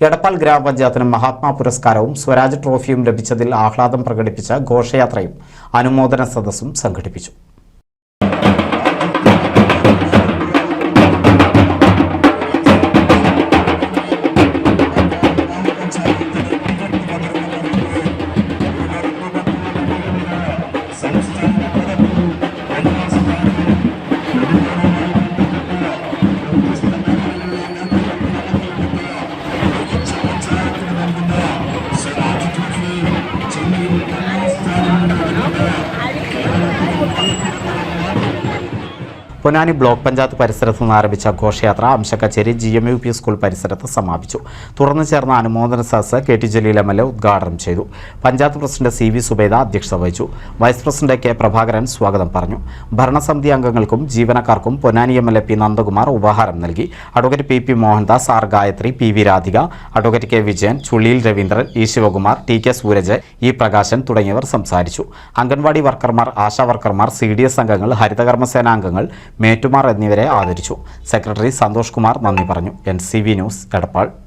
എടപ്പാൾ ഗ്രാമപഞ്ചായത്തിന് മഹാത്മാ പുരസ്കാരവും സ്വരാജ് ട്രോഫിയും ലഭിച്ചതിൽ ആഹ്ലാദം പ്രകടിപ്പിച്ച ഘോഷയാത്രയും അനുമോദന സദസ്സും സംഘടിപ്പിച്ചു പൊന്നാനി ബ്ലോക്ക് പഞ്ചായത്ത് പരിസരത്ത് നിന്ന് ആരംഭിച്ച ഘോഷയാത്ര Amsakachery G M U P school പരിസരത്ത് സമാപിച്ചു. തുടർന്ന് ചേർന്ന അനുമോദന സദസ് K T Jaleel M L A ഉദ്ഘാടനം ചെയ്തു. Panchayat president C V Subaida അധ്യക്ഷത വഹിച്ചു. വൈസ് പ്രസിഡന്റ് കെ പ്രഭാകരൻ സ്വാഗതം പറഞ്ഞു. ഭരണസമിതി അംഗങ്ങൾക്കും ജീവനക്കാർക്കും Ponnani M L A P Nandakumar ഉപഹാരം നൽകി. Advocate P P Mohandas R Gayathri P V Radhika advocate K Vijayan Chulliyil Raveendran E Sivakumar T K Sooraj E Prakashan തുടങ്ങിയവർ സംസാരിച്ചു. അംഗൻവാടി വർക്കർമാർ ആശാ വർക്കർമാർ സി ഡി എസ് അംഗങ്ങൾ ഹരിതകർമ്മസേന അംഗങ്ങൾ മേറ്റുമാർ എന്നിവരെ ആദരിച്ചു. സെക്രട്ടറി സന്തോഷ് കുമാർ നന്ദി പറഞ്ഞു. N C V news Edappal.